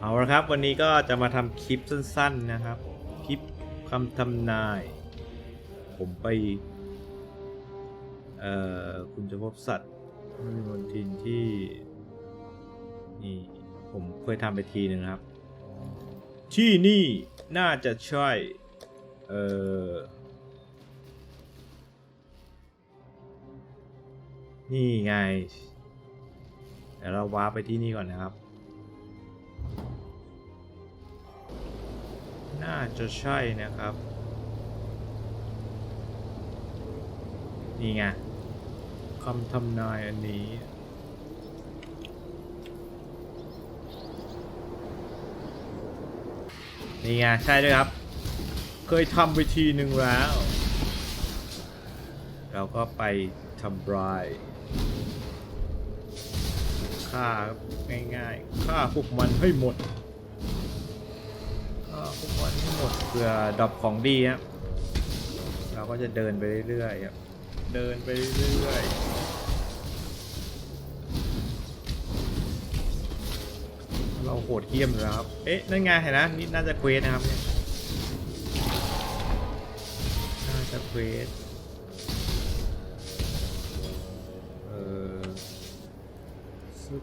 เอาละครับ วันนี้ก็จะมาทำคลิปสั้น ๆนะครับ คลิปคำทำนาย ผมไป เอ่อ คุณจะพบสัตว์ไม่มีมนทินที่ นี่ ผมเคยทำไปทีหนึ่งครับ ที่นี่น่าจะใช่ เอ่อ นี่ไงเดี๋ยวเราว้าร์ไปที่นี่ก่อนนะครับ น่าจะใช่นะครับ นี่ไงคำทำนายอันนี้นี่ไงใช่ด้วยครับ เคยทำไปทีหนึ่งแล้ว เราก็ไปทำลายฆ่าง่ายๆฆ่าพวกมันให้หมด ฆ่าพวกมันให้หมดเพื่อดรอปของดีครับเราก็จะเดินไปเรื่อยๆครับเดินไปเรื่อยๆเราโหดเหี้ยมอยู่แล้วครับ เอ๊ะ นั่นไงเห็นนะนี่น่าจะเควสนะครับเนี่ยน่าจะเควสเออซึบ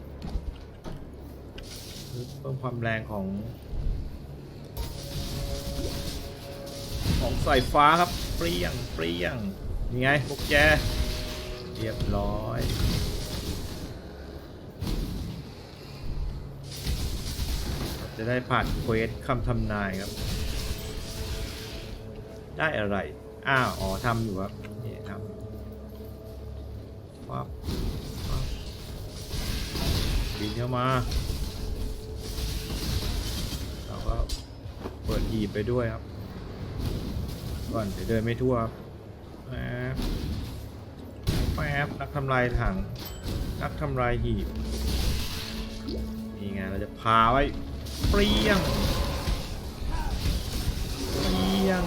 ซึบเพิ่มความแรงของ ของสายฟ้าครับ เปรี้ยง เปรี้ยงนี่ไงพวกแกเรียบร้อยจะได้ผ่านเควสคำทำนายครับ ได้อะไร อ้าว อ๋อทำอยู่ครับ นี่ทำปั๊บปั๊บบินเข้ามา เราก็เปิดหีบไปด้วยครับ ก่อนเดี๋ยวเดินไม่ทั่วแป๊บแป๊บนักทำลายถัง นักทำลายหีบนี่ไงเราจะพาไว้เปรี้ยงเปรี้ยง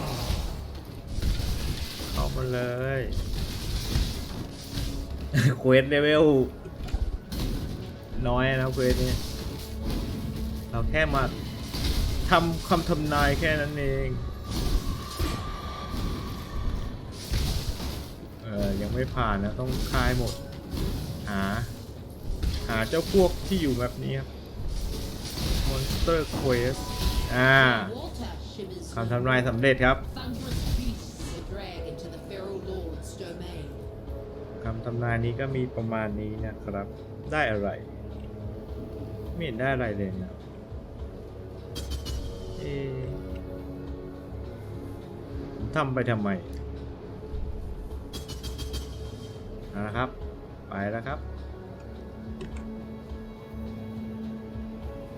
เข้ามาเลยเควสเลเวลน้อยนะเควสนี้เราแค่มาทำคำทำนายแค่นั้นเอง ออยังไม่ผ่านนะต้องคลายหมด หา หาเจ้าพวกที่อยู่แบบนี้ครับ Monster Quest อ่าคำทำนายสำเร็จครับคำทำนายนี้ก็มีประมาณนี้นะครับ ได้อะไร ไม่เห็นได้อะไรเลยนะเอะผมทำไปทำไม นะครับ ไปแล้วครับ